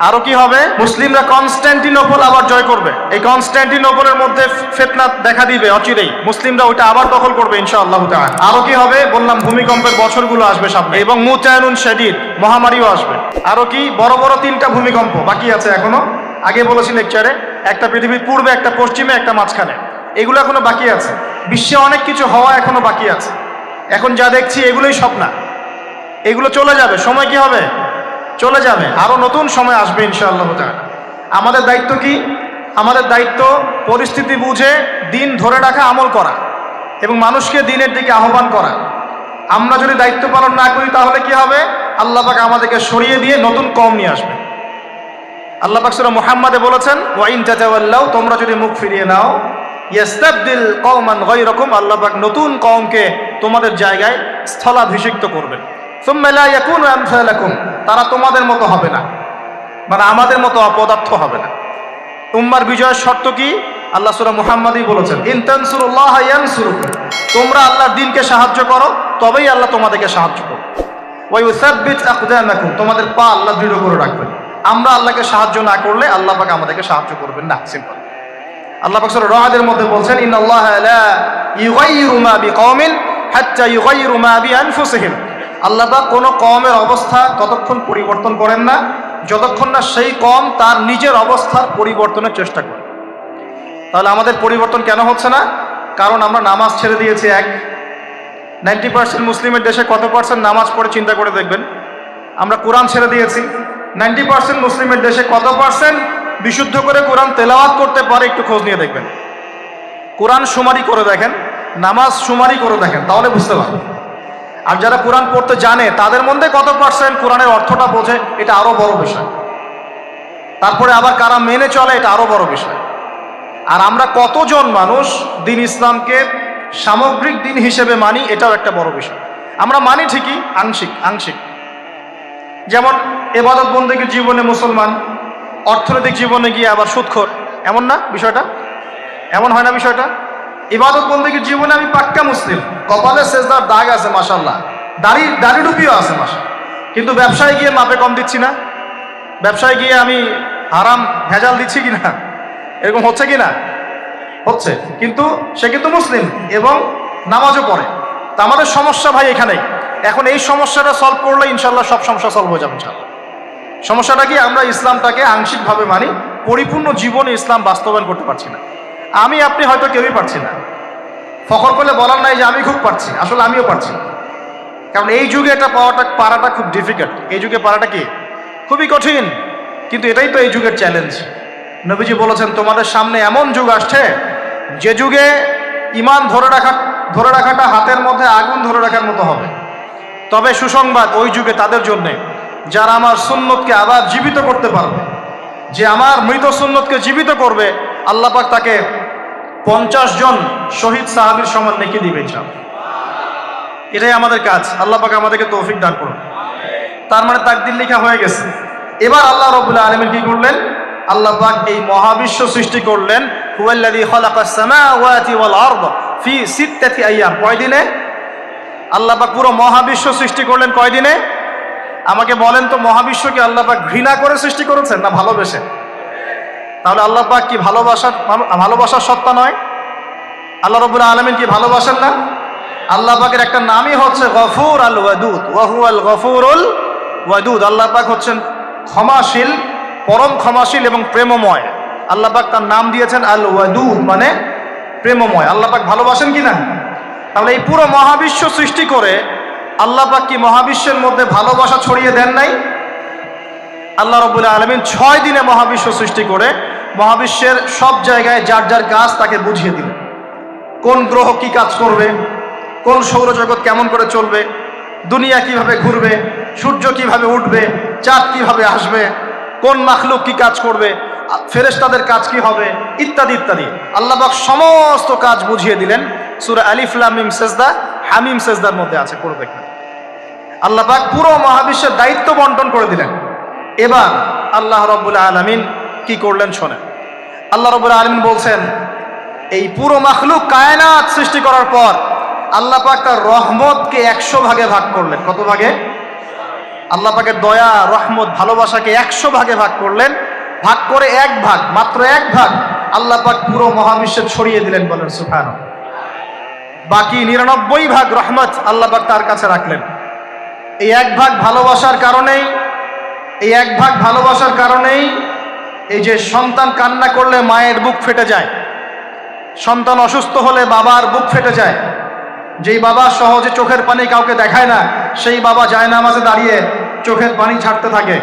আরও কি হবে? মুসলিমরা কনস্ট্যান্টিনোপল আবার জয় করবে। এই কনস্ট্যান্টিনোপলের মধ্যে ফেতনা দেখা দিবে অচিরেই। মুসলিমরা ওইটা আবার দখল করবে ইনশাআল্লাহ তাআলা। আরও কি হবে? বললাম, ভূমিকম্পের বছরগুলো আসবে সামনে। এবং মুতায়নুন শাদীদ, মহামারীও আসবে। আরও কি? বড় বড় তিনটা ভূমিকম্প বাকি আছে এখনও। আগে বলেছি লেকচারে, একটা পৃথিবীর পূর্বে, একটা পশ্চিমে, একটা মাঝখানে। এগুলো এখনও বাকি আছে। বিশ্বে অনেক কিছু হওয়া এখনও বাকি আছে। এখন যা দেখছি, এগুলোই স্বপ্না। এগুলো চলে যাবে। সময় কি হবে? চলে যাবে। আরও নতুন সময় আসবে ইনশাআল্লাহ আমাদের দায়িত্ব কি? আমাদের দায়িত্ব পরিস্থিতি বুঝে দিন ধরে রাখা, আমল করা এবং মানুষকে দিনের দিকে আহ্বান করা। আমরা যদি দায়িত্ব পালন না করি তাহলে কি হবে? আল্লাহ পাক আমাদেরকে সরিয়ে দিয়ে নতুন কম নিয়ে আসবে। আল্লাহ পাক সূরা মুহাম্মাদে বলেছেন, ওয়াইন তাতাওয়াল্লাও তোমরা যদি মুখ ফিরিয়ে নাও, ইয়াস্তাবদিল কওমান গায়রাকুম আল্লাহ পাক নতুন কওমকে তোমাদের জায়গায় স্থলাভিষিক্ত করবেন। তারা তোমাদের মতো হবে না মানে আমাদের মতো অপদার্থ হবে না। উম্মার বিজয়ের শর্ত কি? আল্লাহ সূরা মুহাম্মাদই বলেছেন, ইন তানসুরুল্লাহ ইয়ানসুরুকুম। তোমরা আল্লাহর দিনকে সাহায্য করো, তবেই আল্লাহ তোমাদেরকে সাহায্য করবে। ওই ইউসাব্বিত আকদামাকুম, তোমাদের পা আল্লাহ দৃঢ় করে রাখবেন। আমরা আল্লাহকে সাহায্য না করলে আল্লাহ পাক আমাদেরকে সাহায্য করবেন না, সিম্পল। আল্লাহ পাক সূরা মধ্যে বলছেন, ইন্নাল্লাহ লা ইউগাইয়িরু মা বিকওমিন হাত্তা ইউগাইয়িরু মা বিআনফুসিহিম। আল্লাহ পাক কোন কওমের অবস্থা ততক্ষণ পরিবর্তন করেন না, যতক্ষণ না সেই কম তার নিজের অবস্থার পরিবর্তনের চেষ্টা করে। তাহলে আমাদের পরিবর্তন কেন হচ্ছে না? কারণ আমরা নামাজ ছেড়ে দিয়েছি, এক। নাইনটি পার্সেন্ট মুসলিমের দেশে কত পার্সেন্ট নামাজ পড়ে চিন্তা করে দেখবেন? আমরা কোরআন ছেড়ে দিয়েছি, নাইনটি পার্সেন্ট মুসলিমের দেশে কত পার্সেন্ট বিশুদ্ধ করে কোরআন তেলাওয়াত করতে পারে একটু খোঁজ নিয়ে দেখবেন। কোরআন সুমারি করে দেখেন, নামাজ সুমারি করে দেখেন, তাহলে বুঝতে পারবেন। আর যারা কোরআন পড়তে জানে, তাদের মধ্যে কত পার্সেন্ট কোরআনের অর্থটা বোঝে, এটা আরও বড় বিষয়। তারপরে আবার কারা মেনে চলে, এটা আরও বড় বিষয়। আর আমরা কতজন মানুষ দিন ইসলামকে সামগ্রিক দিন হিসেবে মানি, এটাও একটা বড় বিষয়। আমরা মানি ঠিকই, আংশিক আংশিক। যেমন এবাদত বন্দীকে জীবনে মুসলমান, অর্থনৈতিক জীবনে গিয়ে আবার সুৎখর এমন না বিষয়টা? এমন হয় না বিষয়টা? ইবাদত বন্দীকে জীবনে আমি পাক্কা মুসলিম। কপালে শেষদার দাগ আছে মাসাল্লাহ দাড়ি দাড়ি ডুবিও আছে মাসা কিন্তু ব্যবসায় গিয়ে মাপে কম দিচ্ছি না। ব্যবসায় গিয়ে আমি আরাম ভেজাল দিচ্ছি কিনা? এরকম হচ্ছে কি না হচ্ছে। কিন্তু সে কিন্তু মুসলিম এবং নামাজও পড়ে। তা আমাদের সমস্যা ভাই এখানেই। এখন এই সমস্যাটা সলভ করলে ইনশাল্লাহ সব সমস্যা সলভ হয়ে যাবে ইনশাল্লাহ সমস্যাটা কি? আমরা ইসলামটাকে আংশিকভাবে মানি, পরিপূর্ণ জীবনে ইসলাম বাস্তবায়ন করতে পারছি না। আমি, আপনি হয়তো কেউই পারছি না। ফখর করলে বলার নাই যে আমি খুব পারছি, আসলে আমিও পারছি। কারণ এই যুগে এটা পাওয়াটা, পারাটা খুব ডিফিকাল্ট এই যুগে পারাটা কি? খুবই কঠিন, কিন্তু এটাই তো এই যুগের চ্যালেঞ্জ নবীজি বলেছেন, তোমাদের সামনে এমন যুগ আসছে, যে যুগে ইমান ধরে রাখা, ধরে রাখাটা হাতের মধ্যে, আগুন ধরে রাখার মতো হবে। তবে সুসংবাদ, ওই যুগে তাদের জন্যে, যারা আমার সুন্নতকে আবার জীবিত করতে পারবে, যে আমার মৃত সুন্নতকে জীবিত করবে আল্লাপাক তাকে পঞ্চাশ জন শহীদ সাহাবীর সমান নেকি দিবে। এটাই আমাদের কাজ। আল্লাহ পাক আমাদেরকে তৌফিক দান করুন। তার মানে তাকদির লেখা হয়ে গেছে। এবার আল্লাহ রবুল্লাহ আলমিন কি করলেন? আল্লাহ পাক এই মহাবিশ্ব সৃষ্টি করলেন। হুয়াল্লাযী খালাকাস সামাওয়াতি ওয়াল আরদ ফি সিত্তাতি আইয়াম। কয় দিনে? আল্লাহ পাক পুরো মহাবিশ্ব সৃষ্টি করলেন কয় দিনে? আমাকে বলেন তো মহাবিশ্বকে আল্লাহ পাক ঘৃণা করে সৃষ্টি করেছেন না ভালোবেসে? তাহলে আল্লাহ পাক কি ভালোবাসার ভালোবাসার সত্তা নয়? আল্লাহ রবুল আলমিন কি ভালোবাসেন না? আল্লাহ পাকের একটা নামই হচ্ছে গফুর আল ওয়াদুদ। ওয়াহু আল গফুরুল ওয়াদুদ। আল্লাহ পাক হচ্ছেন ক্ষমাশীল, পরম ক্ষমাশীল এবং প্রেমময়। আল্লাহ পাক তার নাম দিয়েছেন আল ওয়াদুদ মানে প্রেমময়। আল্লাহ পাক ভালোবাসেন কি না তাহলে এই পুরো মহাবিশ্ব সৃষ্টি করে আল্লাহ পাক কি মহাবিশ্বের মধ্যে ভালোবাসা ছড়িয়ে দেন নাই? আল্লাহ রবুল্লাহ আলমিন ছয় দিনে মহাবিশ্ব সৃষ্টি করে মহাবিশ্বের সব জায়গায় যার যার কাজ তাকে বুঝিয়ে দিলেন কোন গ্রহ কি কাজ করবে? কোন সৌরজগৎ কেমন করে চলবে? দুনিয়া কীভাবে ঘুরবে? সূর্য কীভাবে উঠবে? চাঁদ কীভাবে আসবে? কোন মাখলুক কি কাজ করবে? ফেরেশতাদের কাজ কি হবে? ইত্যাদি ইত্যাদি। আল্লাহবাক সমস্ত কাজ বুঝিয়ে দিলেন। সুরা আলিফলামিম সেজদা, হামিম, সেজদার মধ্যে আছে পুরো দেখবেন আল্লাহ পাক পুরো মহাবিশ্বের দায়িত্ব বন্টন করে দিলেন। এবার আল্লাহ রব্বুল্লাহ আলমিন কি করলেন শোনেন। আল্লাহ রব্বুল্লাহ আলমিন বলছেন, এই পুরো মাখলুক কায়নাত সৃষ্টি করার পর আল্লাহ পাক তার রহমতকে একশো ভাগে ভাগ করলেন। কত ভাগে? আল্লাহ পাকের দয়া, রহমত, ভালোবাসাকে একশো ভাগে ভাগ করলেন। ভাগ করে এক ভাগ, মাত্র এক ভাগ আল্লাহ পাক পুরো মহাবিশ্বে ছড়িয়ে দিলেন বলেন সুফান বাকি নিরানব্বই ভাগ রহমত আল্লাহ পাক তার কাছে রাখলেন। এই এক ভাগ ভালোবাসার কারণেই, এই এক ভাগ ভালোবাসার কারণেই এই যে সন্তান কান্না করলে মায়ের বুক ফেটে যায়। সন্তান অসুস্থ হলে বাবার বুক ফেটে যায়। যেই বাবা সহজে চোখের পানি কাউকে দেখায় না, সেই বাবা যায় না মাঝে দাঁড়িয়ে চোখের পানি ছাড়তে থাকে।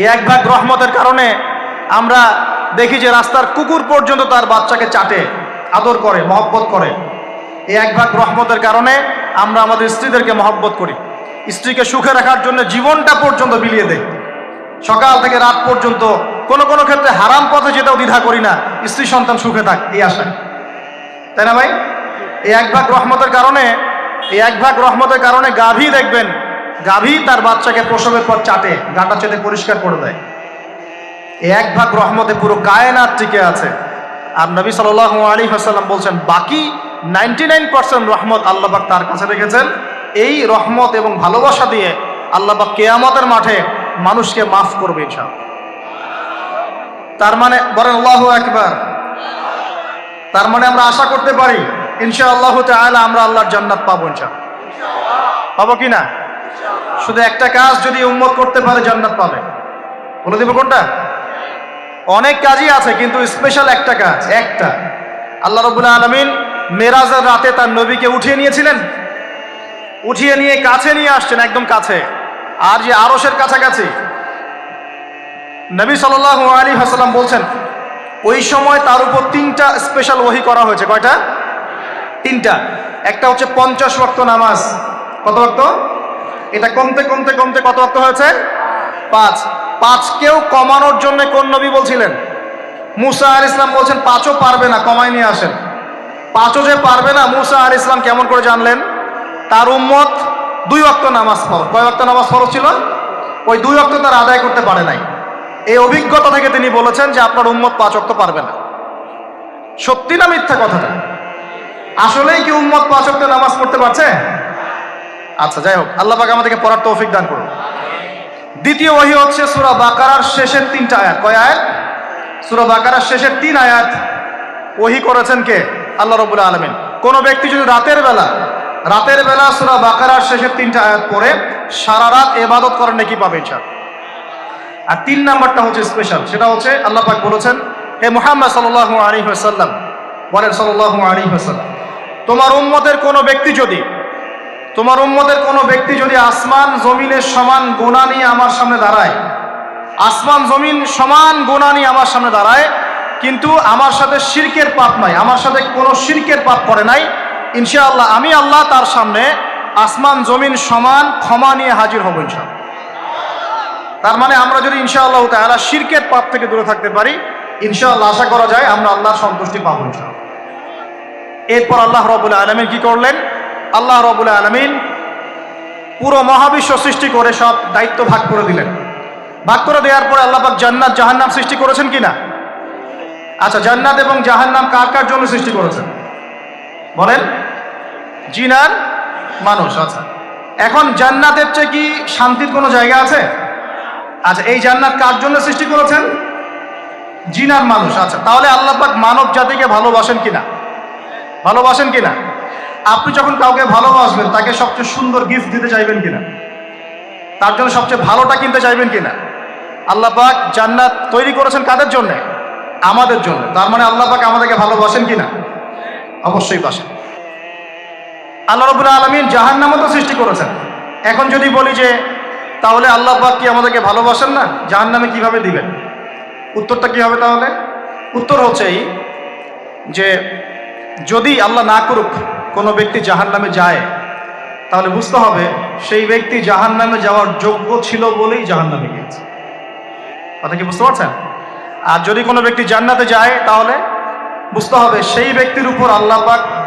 এই এক ভাগ রহমতের কারণে আমরা দেখি যে রাস্তার কুকুর পর্যন্ত তার বাচ্চাকে চাটে, আদর করে, মহব্বত করে। এই এক ভাগ রহমতের কারণে আমরা আমাদের স্ত্রীদেরকে মহব্বত করি। স্ত্রীকে সুখে রাখার জন্য জীবনটা পর্যন্ত বিলিয়ে দেয়। সকাল থেকে রাত পর্যন্ত কোন কোন ক্ষেত্রে হারাম পথে যেটাও দ্বিধা করি না। স্ত্রী সন্তান সুখে থাক, এই আশায়। তাই না ভাই? এই এক ভাগ রহমতের কারণে, এই এক ভাগ রহমতের কারণে গাভী দেখবেন, গাভী তার বাচ্চাকে প্রসবের পর চাটে, গাটা চেটে পরিষ্কার করে দেয়। এই এক ভাগ রহমতে পুরো কায়নাত টিকে আছে। আর নবী সাল আলী হাসাল্লাম বলছেন, বাকি নাইনটি নাইন পার্সেন্ট রহমত আল্লাহবাক তার কাছে রেখেছেন। এই রহমত এবং ভালোবাসা দিয়ে আল্লাহবাক কেয়ামতের মাঠে মানুষকে মাফ করবে ইনশাল তার মানে বলেন, আল্লাহ একবার তার মানে আমরা আশা করতে পারি ইনশা আল্লাহ তাহলে আমরা আল্লাহর জান্নাত পাবো ইনশা পাবো কি না? শুধু একটা কাজ যদি উম্মত করতে পারে, জান্নাত পাবে। বলে দিব কোনটা? অনেক কাজই আছে, কিন্তু স্পেশাল একটা কাজ, একটা। আল্লাহ রবুল্লা আলমিন মেরাজের রাতে তার নবীকে উঠিয়ে নিয়েছিলেন। উঠিয়ে নিয়ে কাছে নিয়ে আসছেন, একদম কাছে। আর যে আরসের কাছাকাছি। নবী সাল আলী হাসালাম বলছেন, ওই সময় তার উপর তিনটা স্পেশাল ওহি করা হয়েছে। কয়টা? তিনটা। একটা হচ্ছে পঞ্চাশ রক্ত নামাজ। কত ওয়াক্ত? এটা কমতে কমতে কমতে কত ওয়াক্ত হয়েছে? পাঁচ। পাঁচকেও কমানোর জন্য কোন নবী বলছিলেন? মুসা আল ইসলাম বলছেন, পাঁচও পারবে না, কমায় নিয়ে আসেন। পাঁচও যে পারবে না, মুসা আল ইসলাম কেমন করে জানলেন? তার উম্মত দুই অক্ত নামাজ ফরজ। কয় অক্ত নামাজ ফরজ ছিল? ওই দুই অক্ত তার আদায় করতে পারে নাই। এই অভিজ্ঞতা থেকে তিনি বলেছেন যে আপনার উম্মত পাঁচ অক্ত পারবে না। সত্যি না মিথ্যা কথাটা আসলেই কি উম্মত পাঁচ অক্ত নামাজ পড়তে পারছে? আচ্ছা যাই হোক, আল্লাহ পাক আমাদেরকে পড়ার তৌফিক দান করুন। দ্বিতীয় ওহি হচ্ছে সুরা বাকারার শেষের তিনটা আয়াত। কয় আয়াত? সুরা বাকারার শেষের তিন আয়াত। ওহি করেছেন কে? আল্লাহ রবুল আলমিন। কোনো ব্যক্তি যদি রাতের বেলা রাতের বেলা সুরা বাকারার শেষের তিনটা আয়াত পড়ে সারা রাত এবাদত করেন নাকি পাবে ইনশা আর তিন নাম্বারটা হচ্ছে স্পেশাল সেটা হচ্ছে আল্লাহ পাক বলেছেন, হে মুহাম্মদ সাল্লাহ আলী হাসাল্লাম বলেন সাল্লাহ আলী হাসাল্লাম তোমার উম্মতের কোনো ব্যক্তি যদি, তোমার উম্মতের কোনো ব্যক্তি যদি আসমান জমিনের সমান গোনা নিয়ে আমার সামনে দাঁড়ায়, আসমান জমিন সমান গোনা নিয়ে আমার সামনে দাঁড়ায়, কিন্তু আমার সাথে শিরকের পাপ নাই, আমার সাথে কোনো শিরকের পাপ করে নাই ইনশাআল্লাহ আমি আল্লাহ তার সামনে আসমান, জমিন, সমান ক্ষমা নিয়ে হাজির হব ইনশাআল্লাহ। তার মানে আমরা যদি ইনশাআল্লাহ তাহলে শিরকের পাপ থেকে দূরে থাকতে পারি, ইনশাআল্লাহ আশা করা যায় আমরা আল্লাহর সন্তুষ্টি পাবো ইনশাআল্লাহ। এরপর আল্লাহ রবুল্লা আলমিন কি করলেন? আল্লাহ রবুল্লা আলমিন পুরো মহাবিশ্ব সৃষ্টি করে সব দায়িত্ব ভাগ করে দিলেন। ভাগ করে দেওয়ার পরে আল্লাহ পাক জান্নাত, জাহান্নাম সৃষ্টি করেছেন কি না আচ্ছা জান্নাত এবং জাহান্নাম কার কার জন্য সৃষ্টি করেছেন? বলেন। জিনার মানুষ আচ্ছা। এখন জান্নাতের চেয়ে কি শান্তির কোনো জায়গা আছে? আচ্ছা এই জান্নাত কার জন্য সৃষ্টি করেছেন? জিনার মানুষ আচ্ছা। তাহলে আল্লাহ পাক মানব জাতিকে ভালোবাসেন কিনা? ভালোবাসেন কিনা? আপনি যখন কাউকে ভালোবাসবেন, তাকে সবচেয়ে সুন্দর গিফট দিতে চাইবেন কিনা? তার জন্য সবচেয়ে ভালোটা কিনতে চাইবেন কিনা? আল্লাহ পাক জান্নাত তৈরি করেছেন কাদের জন্য? আমাদের জন্য। তার মানে আল্লাহ পাক আমাদেরকে ভালোবাসেন কিনা? অবশ্যই বাসেন। আল্লাহ রবুল্লা আলমিন জাহান্নামও তো সৃষ্টি করেছেন। এখন যদি বলি যে, তাহলে আল্লাহ পাক কি আমাদেরকে ভালোবাসেন না? জাহান্নামে কীভাবে দিবেন? উত্তরটা কী হবে তাহলে? উত্তর হচ্ছে এই যে, যদি আল্লাহ না করুক, কোনো ব্যক্তি জাহান নামে যায়, তাহলে বুঝতে হবে সেই ব্যক্তি জাহান নামে যাওয়ার যোগ্য ছিল বলেই জাহান নামে গিয়েছে। কথা কি বুঝতে পারছেন? আর যদি কোনো ব্যক্তি জান্নাতে যায়, তাহলে বুঝতে হবে, সেই ব্যক্তির উপর আল্লাহ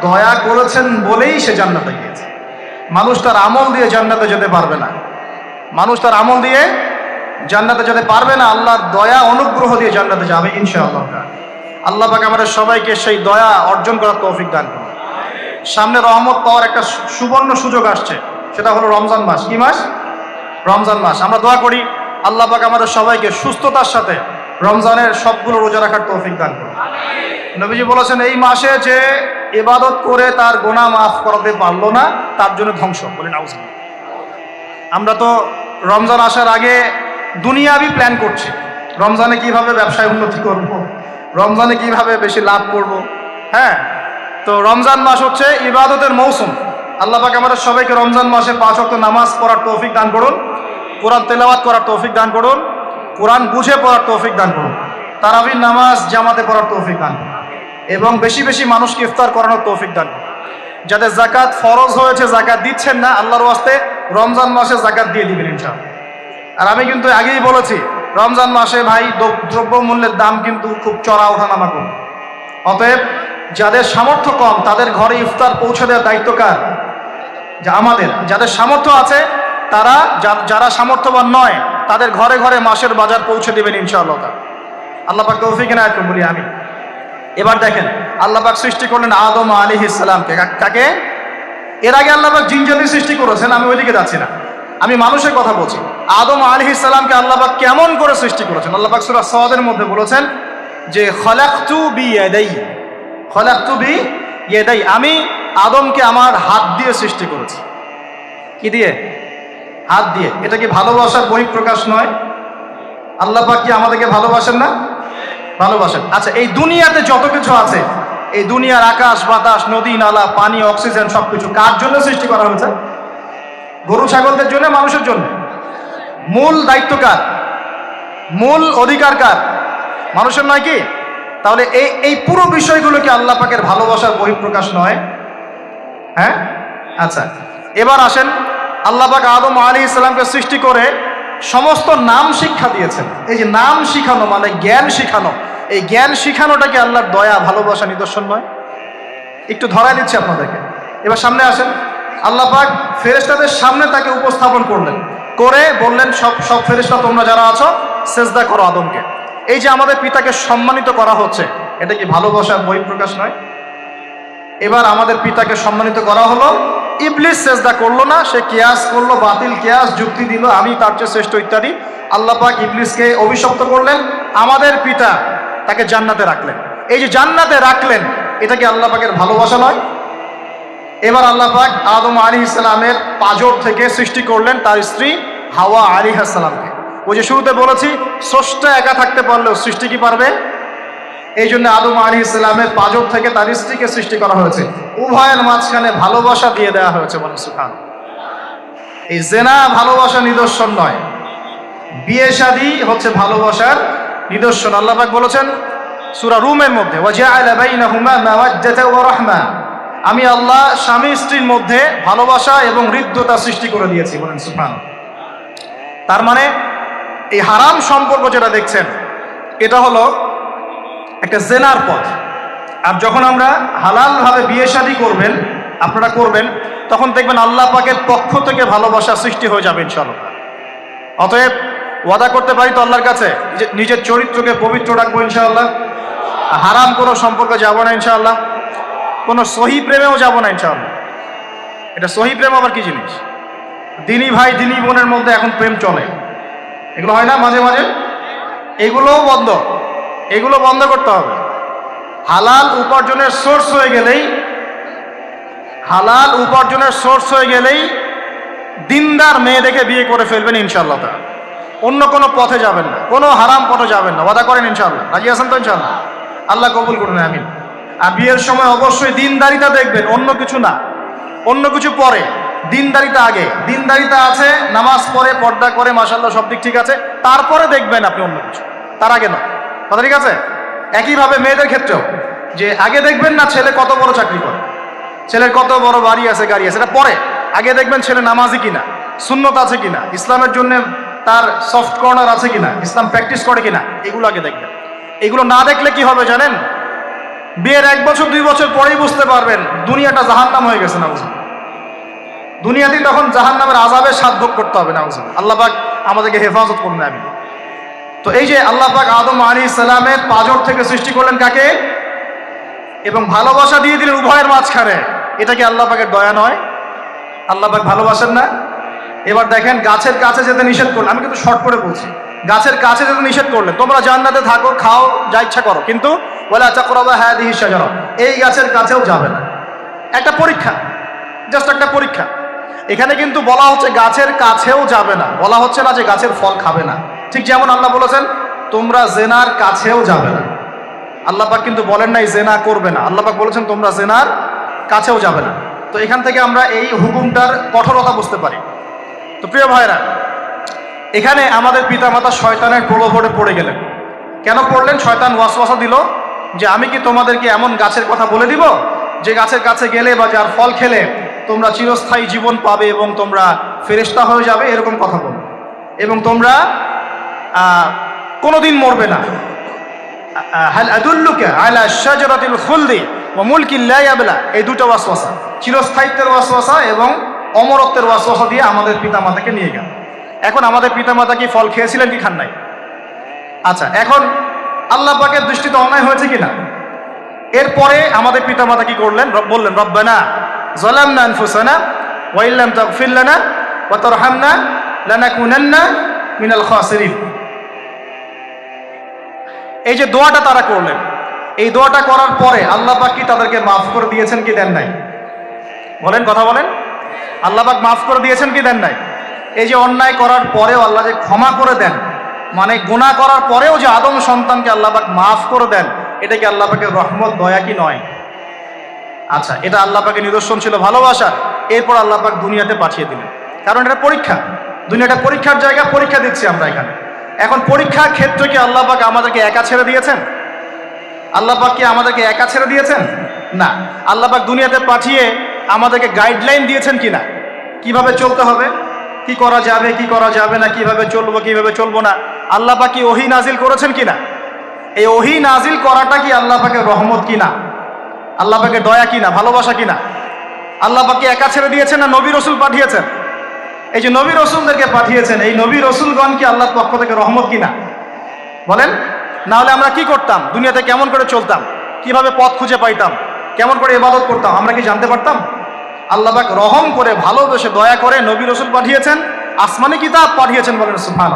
দয়া করেছেন বলেই সে জান্নাতে গিয়েছে। মানুষ তার আমল দিয়ে জান্নাতে যেতে পারবে না। মানুষ তার আমল দিয়ে জান্নাতে যেতে পারবে না, আল্লাহর দয়া, অনুগ্রহ দিয়ে জান্নাতে যাবে ইনশাআল্লাহ। আল্লাহ পাক আমাদের সবাইকে সেই দয়া অর্জন করার তৌফিক দান করুন। সামনে রহমত পাওয়ার একটা সুবর্ণ সুযোগ আসছে, সেটা হলো রমজান মাস। কি মাস? রমজান মাস। আমরা দোয়া করি, আল্লাহ পাক আমাদের সবাইকে সুস্থতার সাথে রমজানের সবগুলো রোজা রাখার তৌফিক দান করুন। নবীজি বলেছেন, এই মাসে যে ইবাদত করে তার গোনা মাফ করাতে পারল না, তার জন্য ধ্বংস। বলে নাউজ আমরা তো রমজান আসার আগে দুনিয়াবি প্ল্যান করছি, রমজানে কীভাবে ব্যবসায় উন্নতি করব, রমজানে কীভাবে বেশি লাভ করব হ্যাঁ? তো রমজান মাস হচ্ছে ইবাদতের মৌসুম। আল্লাহ পাক আমাদের সবাইকে রমজান মাসে পাঁচ ওয়াক্ত নামাজ পড়ার তৌফিক দান করুন, কোরআন তেলাওয়াত করার তৌফিক দান করুন, কোরআন বুঝে পড়ার তৌফিক দান করুন। তারাবির নামাজ জামাতে পড়ার তৌফিক দান। এবং বেশি বেশি মানুষকে ইফতার করানোর তৌফিক দান। যাদের জাকাত ফরজ হয়েছে জাকাত দিচ্ছেন না, আল্লাহর ওয়াস্তে রমজান মাসে জাকাত দিয়ে দিবেন ইনশাআল্লাহ। আর আমি কিন্তু আগেই বলেছি, রমজান মাসে ভাই দ্র- দ্রব্যমূল্যের দাম কিন্তু খুব চড়া ওঠানামা করবে অতএব যাদের সামর্থ্য কম, তাদের ঘরে ইফতার পৌঁছে দেওয়ার দায়িত্ব কার? যা আমাদের। যাদের সামর্থ্য আছে, তারা যারা সামর্থ্যবান নয়, তাদের ঘরে ঘরে মাসের বাজার পৌঁছে দেবেন ইনশাআল্লাহ। আল্লাহ পাক তৌফিক না বলি আমি এবার দেখেন, আল্লাহ পাক সৃষ্টি করলেন আদম আলী ইসলামকে কাকে? এর আগে আল্লাহ পাক সৃষ্টি করেছেন, আমি ওইদিকে যাচ্ছি না। আমি মানুষের কথা বলছি। আদম আলী ইসলামকে আল্লাহ পাক কেমন করে সৃষ্টি করেছেন? আল্লাহ পাক সূরা সাদের মধ্যে বলেছেন যে, খলাকতু বি ইয়াদাই খলাকতু বি আমি আদমকে আমার হাত দিয়ে সৃষ্টি করেছি। কি দিয়ে? হাত দিয়ে। এটা কি ভালোবাসার বহিঃপ্রকাশ নয়? আল্লাহ পাক কি আমাদেরকে ভালোবাসেন না? ভালোবাসেন। আচ্ছা এই দুনিয়াতে যত কিছু আছে, এই দুনিয়ার আকাশ, বাতাস, নদী, নালা, পানি, অক্সিজেন, সবকিছু কার জন্য সৃষ্টি করা হয়েছে? গরু, ছাগলদের জন্য, মানুষের জন্য? মূল দায়িত্ব কার? মূল অধিকার কার? মানুষের নয় কি? তাহলে এই এই পুরো বিষয়গুলো কি আল্লাহ পাকের ভালোবাসার বহিঃপ্রকাশ নয়। হ্যাঁ? আচ্ছা এবার আসেন, আল্লাহ পাক আদম আলী ইসলামকে সৃষ্টি করে সমস্ত নাম শিক্ষা দিয়েছেন। এই যে নাম শিখানো মানে জ্ঞান শিখানো এই জ্ঞান শিখানোটা কি আল্লাহর দয়া, ভালোবাসা, নিদর্শন নয়। একটু ধরাই দিচ্ছি আপনাদেরকে। এবার সামনে আসেন। আল্লাহ পাক ফেরেশতাদের সামনে তাকে উপস্থাপন করলেন। করে বললেন, সব সব ফেরেশতা তোমরা যারা আছো, সেজদা করো আদমকে। এই যে আমাদের পিতাকে সম্মানিত করা হচ্ছে, এটা কি ভালোবাসার বহিঃপ্রকাশ নয়? এবার আমাদের পিতাকে সম্মানিত করা হলো। ইবলিস সেজদা করল না, সে কেয়াস করল, বাতিল কেয়াস, যুক্তি দিল, আমি তার চেয়ে শ্রেষ্ঠ ইত্যাদি। আল্লাহ পাক ইবলিসকে অভিশপ্ত করলেন। আমাদের পিতা তাকে জান্নাতে রাখলেন। এই যে জান্নাতে রাখলেন, এটা কি আল্লাহ পাকের ভালোবাসা নয়? এবার আল্লাহ পাক আদম আলী ইসলামের পাজর থেকে সৃষ্টি করলেন তার স্ত্রী হাওয়া আলী সালামকে ওই যে শুরুতে বলেছি, স্রষ্টা একা থাকতে পারলেও সৃষ্টি কি পারবে? এই জন্য আদম আলী ইসলামের পাজর থেকে তার স্ত্রীকে সৃষ্টি করা হয়েছে। উভয়ের মাঝখানে ভালোবাসা দিয়ে দেওয়া হয়েছে বলে সুখান এই জেনা ভালোবাসা নিদর্শন নয়। বিয়ে শাদী হচ্ছে ভালোবাসার নিদর্শন আল্লাহ পাক বলেছেন সুরা রুমের মধ্যে আমি আল্লাহ স্বামী স্ত্রীর মধ্যে ভালোবাসা এবং হৃদ্যতা সৃষ্টি করে দিয়েছি, বলেন সুবহান তার মানে এই হারাম সম্পর্ক যেটা দেখছেন, এটা হলো একটা জেনার পথ। আর যখন আমরা হালালভাবে বিয়ে শাদী করবেন, আপনারা করবেন, তখন দেখবেন আল্লাহ পাকের পক্ষ থেকে ভালোবাসা সৃষ্টি হয়ে যাবে ইনশাআল্লাহ। অতএব ওয়াদা করতে পারি তো আল্লাহর কাছে? নিজের চরিত্রকে পবিত্র রাখব ইনশাআল্লাহ। হারাম কোনো সম্পর্কে যাব না ইনশাআল্লাহ। কোনো সহি প্রেমেও যাব না ইনশাআল্লাহ। এটা সহি প্রেম আবার কি জিনিস? দিনী ভাই, দিনী বোনের মধ্যে এখন প্রেম চলে। এগুলো হয় না মাঝে মাঝে? এগুলোও বন্ধ। এগুলো বন্ধ করতে হবে। হালাল উপার্জনের সোর্স হয়ে গেলেই, হালাল উপার্জনের সোর্স হয়ে গেলেই দিনদার মেয়ে দেখে বিয়ে করে ফেলবেন ইনশাল্লাহ তা অন্য কোনো পথে যাবেন না, কোনো হারাম পথে যাবেন না। ওয়াদা করেন ইনশাল্লাহ রাজি আছেন তো ইনশাল্লাহ আল্লাহ কবুল করুন, আমিন। আর বিয়ের সময় অবশ্যই দিনদারিতা দেখবেন, অন্য কিছু না। অন্য কিছু পরে দিনদারিতা আগে। দিনদারিতা আছে, নামাজ পড়ে, পর্দা করে মাসাল্লাহ সব দিক ঠিক আছে। তারপরে দেখবেন আপনি অন্য কিছু। তার আগে না। কথা ঠিক আছে? একইভাবে মেয়েদের ক্ষেত্রেও, যে আগে দেখবেন না ছেলে কত বড় চাকরি করে। ছেলের কত বড় বাড়ি আছে, গাড়ি আছে এটা পরে। আগে দেখবেন ছেলে নামাজি কিনা, সুন্নত আছে কিনা। ইসলামের জন্য তার সফট কর্নার আছে কিনা, ইসলাম প্র্যাকটিস করে কিনা, এগুলো আগে দেখবেন। এগুলো না দেখলে কি হবে জানেন? বিয়ের এক বছর, দুই বছর পরেই বুঝতে পারবেন, দুনিয়াটা জাহান্নাম হয়ে গেছে না বুঝুন দুনিয়াতেই তখন জাহান্নামের আজাবের ভোগ করতে হবে না বুঝুন আল্লাহ পাক আমাদেরকে হেফাজত করুন আমি তো এই যে আল্লাহ পাক আদম আলী সালামের পাজর থেকে সৃষ্টি করলেন কাকে? এবং ভালোবাসা দিয়ে দিলেন উভয়ের মাঝখানে, এটা কি আল্লাহ পাকের দয়া নয়? আল্লাহ পাক ভালোবাসেন না? এবার দেখেন গাছের কাছে যেতে নিষেধ করলে, আমি কিন্তু শর্ট করে বলছি, গাছের কাছে যেতে নিষেধ করলে, তোমরা জান্নাতে থাকো, খাও, যা ইচ্ছা করো, কিন্তু বলে আচ্ছা করবা হ্যাঁ দিহি সাজানো এই গাছের কাছেও যাবে না। একটা পরীক্ষা জাস্ট একটা পরীক্ষা। এখানে কিন্তু বলা হচ্ছে গাছের কাছেও যাবে না, বলা হচ্ছে না যে গাছের ফল খাবে না। ঠিক যেমন আল্লাহ বলেছেন, তোমরা জেনার কাছেও যাবে না। আল্লাহ পাক কিন্তু বলেন নাই, জেনা করবে না। আল্লাহ পাক বলেছেন, তোমরা জেনার কাছেও যাবে না। তো এখান থেকে আমরা এই হুকুমটার কঠোরতা বুঝতে পারি। তো প্রিয় ভাইরা, এখানে আমাদের পিতামাতা শয়তানের প্রলোভনে পড়ে গেলেন। কেন পড়লেন? শয়তান ওয়াসওয়াসা দিল যে, আমি কি তোমাদেরকে এমন গাছের কথা বলে দিব? যে গাছের কাছে গেলে বা যার ফল খেলে তোমরা চিরস্থায়ী জীবন পাবে এবং তোমরা ফেরেশতা হয়ে যাবে? এরকম কথা বলবে এবং তোমরা কোনোদিন মরবে না। এই দুটো ওয়াসওয়াসা। চিরস্থায়িত্বের ওয়াসওয়াসা এবং অমরত্বের ওয়াসওয়াসা দিয়ে আমাদের পিতামাতাকে নিয়ে গেল। এখন আমাদের পিতামাতা কি ফল খেয়েছিলেন কি খান নাই? আচ্ছা এখন আল্লাহ পাকের দৃষ্টিতে অন্যায় হয়েছে কিনা? এরপরে আমাদের পিতামাতা কি করলেন? বললেন, রব্বানা জালামনা আনফুসানা ওয়া ইল্লাম তাগফির লানা ওয়া তারহামনা লানাকুনান্না মিনাল খাসিরিন। এই যে দোয়াটা তারা করলেন, এই দোয়াটা করার পরে আল্লাহ পাক কি তাদেরকে মাফ করে দিয়েছেন কি দেন নাই? বলেন, কথা বলেন। আল্লাহ পাক মাফ করে দিয়েছেন কি দেন নাই? এই যে অন্যায় করার পরেও আল্লাহ যে ক্ষমা করে দেন মানে গুনাহ করার পরেও যে আদম সন্তানকে আল্লাহ পাক মাফ করে দেন, এটা কি আল্লাহ পাকের রহমত, দয়া কি নয়? আচ্ছা এটা আল্লাহবাকের নিদর্শন ছিল ভালোবাসার এরপর আল্লাপাক দুনিয়াতে পাঠিয়ে দিলেন। কারণ এটা পরীক্ষা। দুনিয়াটা পরীক্ষার জায়গা, পরীক্ষা দিচ্ছি আমরা এখানে। এখন পরীক্ষার ক্ষেত্রে কি আল্লাপাক আমাদেরকে একা ছেড়ে দিয়েছেন? আল্লাপাক কি আমাদেরকে একা ছেড়ে দিয়েছেন? না। আল্লাহ পাক দুনিয়াতে পাঠিয়ে আমাদেরকে গাইডলাইন দিয়েছেন কিনা? কীভাবে চলতে হবে? কি করা যাবে, কি করা যাবে না, কীভাবে চলবো কীভাবে চলবো না? আল্লাহ পাক ওহি নাজিল করেছেন কিনা? এই ওহি নাজিল করাটা কি আল্লাহ পাকের রহমত কিনা? আল্লাহ পাকের দয়া কিনা, ভালোবাসা কিনা? আল্লাহ পাকে একা ছেড়ে দিয়েছেন না নবী রসুল পাঠিয়েছেন? এই যে নবী রসুলদেরকে পাঠিয়েছেন, এই নবী রসুলগণ কি আল্লাহর পক্ষ থেকে রহমত কিনা? বলেন না হলে আমরা কি করতাম? দুনিয়াতে কেমন করে চলতাম? কীভাবে পথ খুঁজে পাইতাম? কেমন করে ইবাদত করতাম? আমরা কি জানতে পারতাম? আল্লাহ পাক রহম করে, ভালোবেসে দয়া করে নবী রসুল পাঠিয়েছেন, আসমানি কিতাব পাঠিয়েছেন বলেন সুফান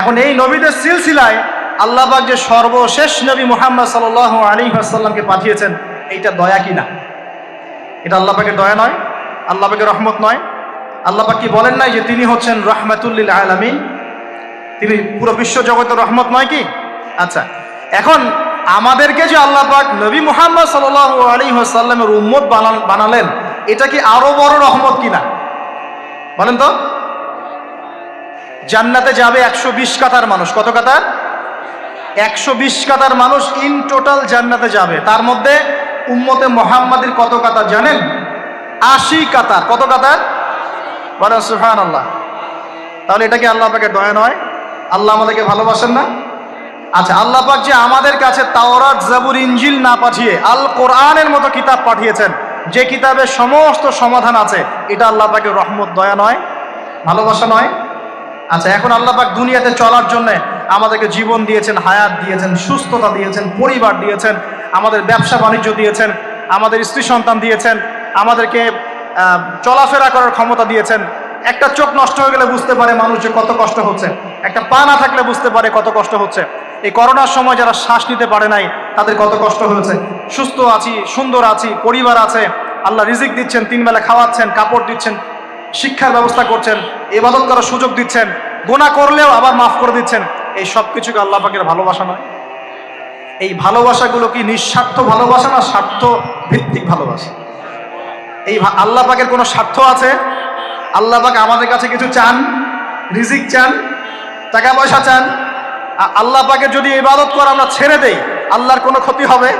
এখন এই নবীদের সিলসিলায় আল্লাহ পাক যে সর্বশেষ নবী মুহাম্মদ সাল আলী আসাল্লামকে পাঠিয়েছেন, এইটা দয়া কি না এটা আল্লাহ পাকের দয়া নয়, আল্লাহ পাকের রহমত নয়। আল্লাহ পাক কি বলেন নাই যে তিনি হচ্ছেন রহমাতুল্লিল আলামিন? তিনি পুরো বিশ্ব জগতের রহমত নয় কি? আচ্ছা এখন আমাদেরকে যে আল্লাহ পাক নবী মুহাম্মদ সাল আলী সাল্লামের উম্মত বানালেন এটা কি আরও বড় রহমত কিনা? বলেন তো? জান্নাতে যাবে একশো বিশ কাতার মানুষ। কত কাতার? একশো বিশ কাতার মানুষ ইন টোটাল জান্নাতে যাবে। তার মধ্যে উম্মতে মোহাম্মদের কত কাতার জানেন? আশি কাতার। কত কাতার? বলেন সুফান আল্লাহ তাহলে এটা কি আল্লাহ পাকের দয়া নয়? আল্লাহ আমাদেরকে ভালোবাসেন না? আচ্ছা আল্লাহ পাক যে আমাদের কাছে তাওরাত, জাবুর ইঞ্জিল না পাঠিয়ে আল কোরআনের মতো কিতাব পাঠিয়েছেন। যে কিতাবে সমস্ত সমাধান আছে, এটা আল্লাহ পাকের রহমত, দয়া নয়, ভালোবাসা নয়। আচ্ছা এখন আল্লাহ পাক দুনিয়াতে চলার জন্য আমাদেরকে জীবন দিয়েছেন, হায়াত দিয়েছেন, সুস্থতা দিয়েছেন, পরিবার দিয়েছেন, আমাদের ব্যবসা বাণিজ্য দিয়েছেন, আমাদের স্ত্রী সন্তান দিয়েছেন, আমাদেরকে চলাফেরা করার ক্ষমতা দিয়েছেন। একটা চোখ নষ্ট হয়ে গেলে বুঝতে পারে মানুষ যে কত কষ্ট হচ্ছে। একটা পা না থাকলে বুঝতে পারে কত কষ্ট হচ্ছে। এই করোনার সময় যারা শ্বাস নিতে পারে নাই তাদের কত কষ্ট হয়েছে। সুস্থ আছি, সুন্দর আছি, পরিবার আছে। আল্লাহ রিজিক দিচ্ছেন, তিন বেলা খাওয়াচ্ছেন, কাপড় দিচ্ছেন, শিক্ষার ব্যবস্থা করছেন এবাদত করার সুযোগ দিচ্ছেন গোনা করলেও আবার মাফ করে দিচ্ছেন। এই সব কিছুকে আল্লাহ পাকের ভালোবাসা নয়। এই ভালোবাসাগুলো কি নিঃস্বার্থ ভালোবাসা না স্বার্থ ভিত্তিক ভালোবাসা? এই আল্লাহ পাকের কোনো স্বার্থ আছে? আল্লাহ পাক আমাদের কাছে কিছু চান, রিজিক চান, টাকা পয়সা চান। আল্লাহ পাকের যদি ইবাদত করে আমরা ছেড়ে দেই আল্লাহর কোনো ক্ষতি হবে?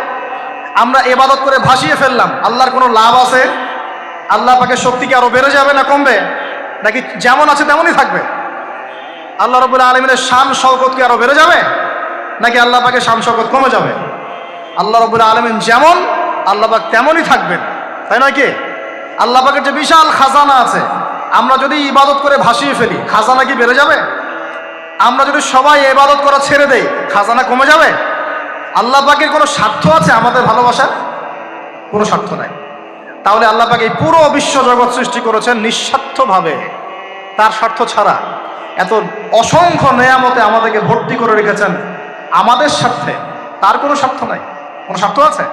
আমরা ইবাদত করে ভাসিয়ে ফেললাম। আল্লাহর কোনো লাভ আছে? আল্লাহ পাকে শক্তি কি আরও বেড়ে যাবে না কমবে? নাকি যেমন আছে তেমনই থাকবে? আল্লাহ রবুল্লা আলমিনের শান শওকত কি আরও বেড়ে যাবে? নাকি আল্লাহ পাকে শান শওকত কমে যাবে? আল্লাহ রবুল্লা আলমিন যেমন, আল্লাহ পাক তেমনই থাকবেন। তাই নয় কি? আল্লাহ পাকের যে বিশাল খাজানা আছে, আমরা যদি ইবাদত করে ভাসিয়ে ফেলি, খাজানা কি বেড়ে যাবে? আমরা যদি সবাই ইবাদত করা ছেড়ে দেই, খাজানা কমে যাবে? আল্লাহ পাকের কোনো স্বার্থ আছে আমাদের ভালোবাসার? কোনো স্বার্থ নাই। তাহলে আল্লাহ পাক এই পুরো বিশ্ব জগৎ সৃষ্টি করেছেন নিঃস্বার্থভাবে। তার স্বার্থ ছাড়া এত অসংখ্য নেয়ামতে আমাদেরকে ভর্তি করে রেখেছেন আমাদের স্বার্থে। তার কোনো স্বার্থ নাই। কোনো স্বার্থ আছে?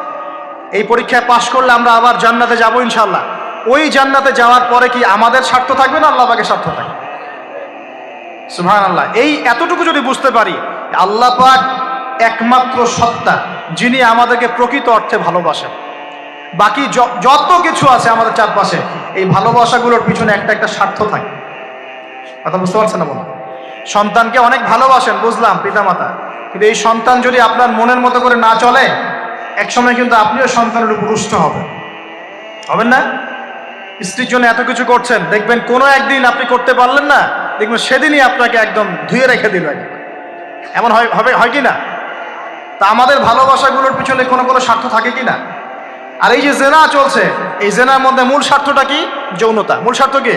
এই পরীক্ষায় পাশ করলে আমরা আবার জান্নাতে যাব ইনশাল্লাহ ওই জান্নাতে যাওয়ার পরে কি আমাদের স্বার্থ থাকবে না আল্লাহ পাকের স্বার্থ থাকবে? সুহান আল্লাহ এই এতটুকু যদি বুঝতে পারি, আল্লাহ পাক একমাত্র সত্তা, যিনি আমাদেরকে প্রকৃত অর্থে ভালোবাসেন। বাকি যত কিছু আছে আমাদের চারপাশে, এই ভালোবাসাগুলোর পিছনে একটা একটা স্বার্থ থাকে। কথা বুঝতে পারছেন না সন্তানকে অনেক ভালোবাসেন, বুঝলাম, পিতামাতা। কিন্তু এই সন্তান যদি আপনার মনের মতো করে না চলে, একসময় কিন্তু আপনিও সন্তানের উপর রুষ্ট হবেন। হবেন না? স্ত্রীর জন্য এত কিছু করছেন, দেখবেন কোনো একদিন আপনি করতে পারলেন না, দেখবেন সেদিনই আপনাকে একদম ধুয়ে রেখে দিল এমন হয়, হবে, হয় কি না? তা আমাদের ভালোবাসাগুলোর পিছনে কোনো কোনো স্বার্থ থাকে কি না? আর এই যে জেনা চলছে, এই জেনার মধ্যে মূল স্বার্থটা কি? যৌনতা। মূল স্বার্থ কি?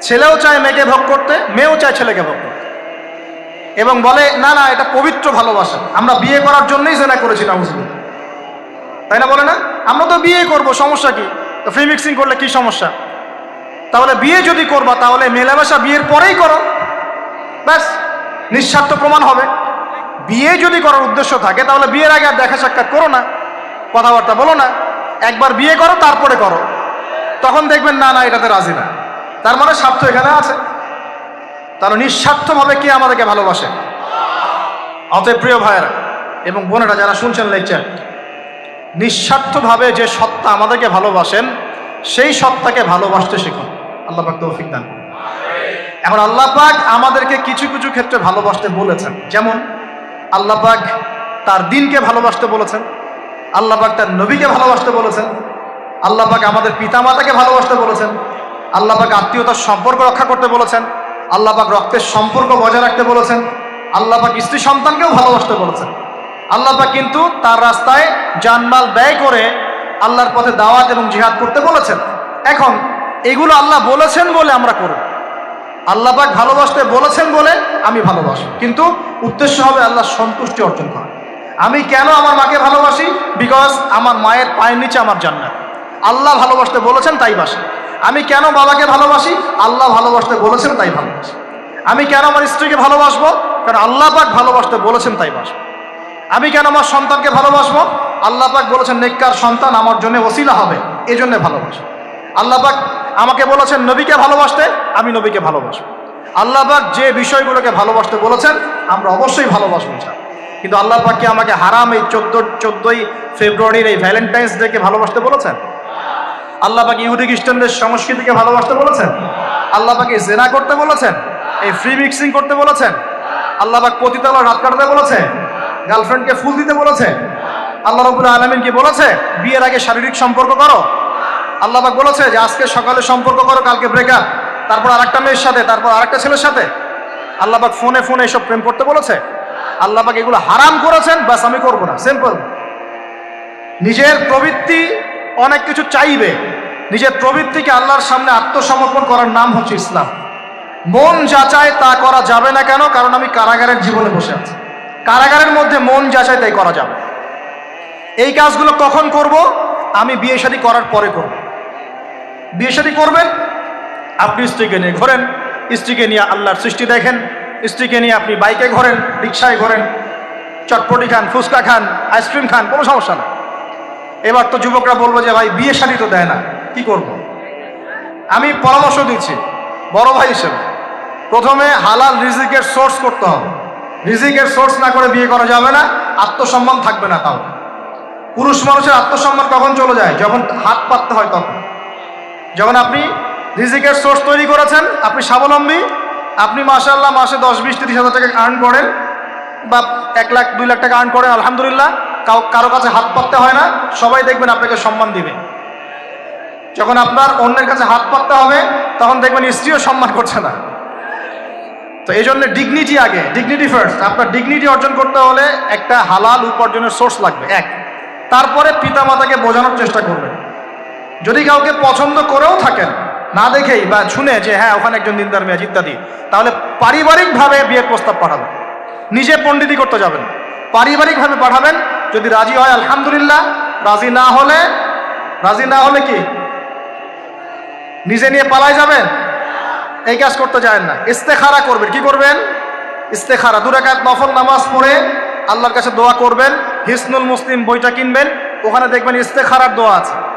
ছেলেও চায় মেয়েকে ভোগ করতে, মেয়েও চায় ছেলেকে ভোগ করতে। এবং বলে, না না, এটা পবিত্র ভালোবাসা। আমরা বিয়ে করার জন্যই জেনা করেছি না তাই না বলে না? আমরা তো বিয়ে করব, সমস্যা কি? তো ফ্রি মিক্সিং করলে কি সমস্যা? তাহলে বিয়ে যদি করবা, তাহলে মেলামেশা বিয়ের পরেই করো। ব্যাস, নিঃস্বার্থ প্রমাণ হবে। বিয়ে যদি করার উদ্দেশ্য থাকে, তাহলে বিয়ের আগে আর দেখা সাক্ষাৎ করো না, কথাবার্তা বলো না। একবার বিয়ে করো, তারপরে করো। তখন দেখবেন, না না, এটাতে রাজি না। তার মানে স্বার্থ এখানে আছে। তাহলে নিঃস্বার্থভাবে কে আমাদেরকে ভালোবাসে? অতএব প্রিয় ভাইয়েরা এবং বোনেরা, যারা শুনছেন, লেকচার, নিঃস্বার্থভাবে যে সত্তা আমাদেরকে ভালোবাসেন, সেই সত্তাকে ভালোবাসতে শিখুন। আল্লাহ পাক তৌফিক দান। এখন আল্লাহ পাক আমাদেরকে কিছু কিছু ক্ষেত্রে ভালোবাসতে বলেছেন। যেমন আল্লাহ পাক তার দিনকে ভালোবাসতে বলেছেন। আল্লাহ পাক তার নবীকে ভালোবাসতে বলেছেন। আল্লাহ পাক আমাদের পিতামাতাকে ভালোবাসতে বলেছেন। আল্লাহ পাক আত্মীয়তার সম্পর্ক রক্ষা করতে বলেছেন। আল্লাহ পাক রক্তের সম্পর্ক বজায় রাখতে বলেছেন। আল্লাহ পাক স্ত্রী সন্তানকেও ভালোবাসতে বলেছেন। আল্লাহ পাক কিন্তু তার রাস্তায় জানমাল ব্যয় করে আল্লাহর পথে দাওয়াত এবং জিহাদ করতে বলেছেন। এখন এগুলো আল্লাহ বলেছেন বলে আমরা করব। আল্লাহ পাক ভালোবাসতে বলেছেন বলে আমি ভালোবাসি। কিন্তু উদ্দেশ্য হবে আল্লাহর সন্তুষ্টি অর্জন করা। আমি কেন আমার মাকে ভালোবাসি? বিকজ আমার মায়ের পায়ের নিচে আমার জান্নাত। আল্লাহ ভালোবাসতে বলেছেন তাই বাসি। আমি কেন বাবাকে ভালোবাসি? আল্লাহ ভালোবাসতে বলেছেন তাই ভালোবাসি। আমি কেন আমার স্ত্রীকে ভালোবাসবো? কারণ আল্লাহ পাক ভালোবাসতে বলেছেন তাই বাসবো আমি কেন আমার সন্তানকে ভালোবাসবো? আল্লাহ পাক বলেছেন, নেককার সন্তান আমার জন্য ওসিলা হবে। এই জন্য ভালোবাসো। আল্লাহ পাক আমাকে বলেছেন, নবীকে ভালোবাসতে আমি নবীকে ভালোবাসবো। আল্লাহ পাক যে বিষয়গুলোকে ভালোবাসতে বলেছেন, আমরা অবশ্যই ভালোবাসবো। কিন্তু আল্লাহ পাক কি আমাকে হারাম এই চোদ্দ, চোদ্দই ফেব্রুয়ারির এই ভ্যালেন্টাইন্স ডেকে ভালোবাসতে বলেছেন? আল্লাহ পাক ইহুদি খ্রিস্টানদের সংস্কৃতিকে ভালোবাসতে বলেছেন? আল্লাহ পাকে জেনা করতে বলেছেন? এই ফ্রি মিক্সিং করতে বলেছেন? আল্লাহ পাক পতিতালা রাত কাটাতে বলেছে গার্লফ্রেন্ডকে ফুল দিতে বলেছে আল্লাহ রবুল আলমিন কি বলেছে? বিয়ের আগে শারীরিক সম্পর্ক করো। আল্লাহ পাক বলেছে যে আজকে সকালে সম্পর্ক করো, কালকে ব্রেকআপ তারপর আরেকটা মেয়ের সাথে, তারপর আরেকটা ছেলের সাথে। আল্লাহবাক ফোনে ফোনে এসব প্রেম করতে বলেছে। আল্লাহবাক এগুলো হারাম করেছেন বাস আমি করব না। সিম্পল নিজের প্রবৃত্তি অনেক কিছু চাইবে। নিজের প্রবৃত্তিকে আল্লাহর সামনে আত্মসমর্পণ করার নাম হচ্ছে ইসলাম। মন যা চায় তা করা যাবে না কেন? কারণ আমি কারাগারের জীবনে বসে আছি। কারাগারের মধ্যে মন যা চায় তাই করা যাবে। এই কাজগুলো কখন করব? আমি বিয়ে শাদী করার পরে করব। বিয়ে শাদী করবেন? আপনি স্ত্রীকে নিয়ে ঘোরেন, স্ত্রীকে নিয়ে আল্লাহর সৃষ্টি দেখেন, স্ত্রীকে নিয়ে আপনি বাইকে ঘোরেন, রিক্সায় ঘোরেন, চটপটি খান, ফুচকা খান, আইসক্রিম খান, কোনো সমস্যা না। এবার তো যুবকরা বলব যে, ভাই, বিয়ে শাদী তো দেয় না, কি করব। আমি পরামর্শ দিচ্ছি, বড় ভাই হিসেবে। প্রথমে হালাল রিজিকের সোর্স করতে হবে। রিজিকের সোর্স না করে বিয়ে করা যাবে না, আত্মসম্মান থাকবে না তাও। পুরুষ মানুষের আত্মসম্মান কখন চলে যায়? যখন হাত পাততে হয় তখন। যখন আপনি রিজিকের সোর্স তৈরি করেছেন, আপনি স্বাবলম্বী, আপনি মাসাল্লাহ মাসে দশ, বিশ, তিরিশ হাজার টাকা আর্ন করেন বা এক লাখ, দুই লাখ টাকা আর্ন করেন, আলহামদুলিল্লাহ। কারও কাছে হাত পাততে হয় না, সবাই দেখবেন আপনাকে সম্মান দিবে। যখন আপনার অন্যের কাছে হাত পাততে হবে, তখন দেখবেন স্ত্রীও সম্মান করছে না। তো এই জন্য ডিগনিটি আগে ডিগনিটি ফার্স্ট আপনার ডিগনিটি অর্জন করতে হলে একটা হালাল উপার্জনের সোর্স লাগবে, এক। তারপরে পিতামাতাকে বোঝানোর চেষ্টা করবেন। যদি কাউকে পছন্দ করেও থাকেন, না দেখেই বা শুনে যে হ্যাঁ ওখানে একজন দিনদার মেয়াজ ইত্যাদি তাহলে পারিবারিকভাবে বিয়ের প্রস্তাব পাঠাবেন। নিজে পণ্ডিতি করতে যাবেন। পারিবারিকভাবে পাঠাবেন, যদি রাজি হয়, আলহামদুলিল্লাহ। রাজি না হলে, রাজি না হলে কি? নিজে নিয়ে পালায় যাবেন? এই কাজ করতে যায় না। ইস্তেখারা করবেন। কি করবেন? ইস্তেখারা। দুরাকাত নফল নামাজ পড়ে আল্লাহর কাছে দোয়া করবেন। হিসনুল মুসলিম বইটা কিনবেন। ওখানে দেখবেন ইস্তেখারার দোয়া আছে।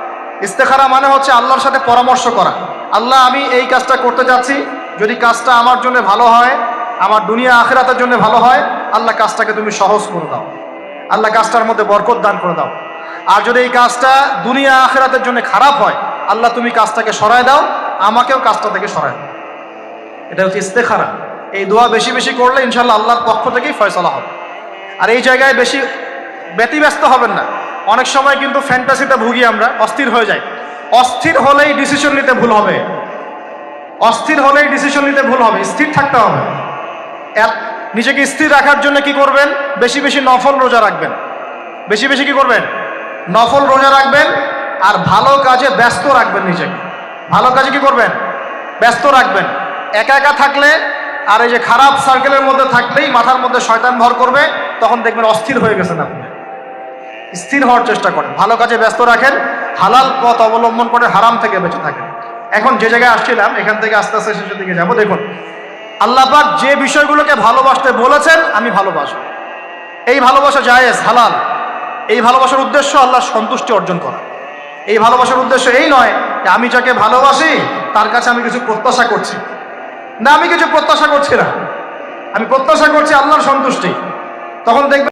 ইস্তেখারা মানে হচ্ছে আল্লাহর সাথে পরামর্শ করা। আল্লাহ, আমি এই কাজটা করতে যাচ্ছি। যদি কাজটা আমার জন্য ভালো হয়, আমার দুনিয়া আখেরাতের জন্য ভালো হয়, আল্লাহ কাজটাকে তুমি সহজ করে দাও। আল্লাহ কাজটার মধ্যে বরকত দান করে দাও। আর যদি এই কাজটা দুনিয়া আখেরাতের জন্য খারাপ হয়, আল্লাহ তুমি কাজটাকে সরায় দাও, আমাকেও কাজটা থেকে সরায় দাও। এটা হচ্ছে ইস্তেখারা। এই দোয়া বেশি বেশি করলে ইনশাল্লাহ আল্লাহর পক্ষ থেকেই ফয়সলা হবে। আর এই জায়গায় বেশি ব্যতিব্যস্ত হবেন না। অনেক সময় কিন্তু ফ্যান্টাসিতে ভুগি আমরা, অস্থির হয়ে যাই। অস্থির হলেই ডিসিশন নিতে ভুল হবে। অস্থির হলেই ডিসিশন নিতে ভুল হবে, স্থির থাকতে হবে। নিজেকে স্থির রাখার জন্য কি করবেন? বেশি বেশি নফল রোজা রাখবেন। বেশি বেশি কি করবেন? নফল রোজা রাখবেন আর ভালো কাজে ব্যস্ত রাখবেন নিজেকে। ভালো কাজে কি করবেন? ব্যস্ত রাখবেন। একা একা থাকলে আর এই যে খারাপ সার্কেলের মধ্যে থাকলেই মাথার মধ্যে শয়তান ভর করবে, তখন দেখবেন অস্থির হয়ে গেছেন আপনি। স্থির হওয়ার চেষ্টা করেন। ভালো কাজে ব্যস্ত রাখেন, হালাল পথ অবলম্বন করে হারাম থেকে বেঁচে থাকেন। এখন যে জায়গায় আসছিলাম, এখান থেকে আস্তে আস্তে শেষের দিকে যাব। দেখুন, আল্লাহ পাক যে বিষয়গুলোকে ভালোবাসতে বলেছেন, আমি ভালোবাসব। এই ভালোবাসা জায়েজ, হালাল। এই ভালোবাসার উদ্দেশ্য আল্লাহর সন্তুষ্টি অর্জন করা। এই ভালোবাসার উদ্দেশ্য এই নয় যে আমি যাকে ভালোবাসি, তার কাছে আমি কিছু প্রত্যাশা করছি। না, আমি কিছু প্রত্যাশা করছি না। আমি প্রত্যাশা করছি আল্লাহর সন্তুষ্টি। তখন দেখবেন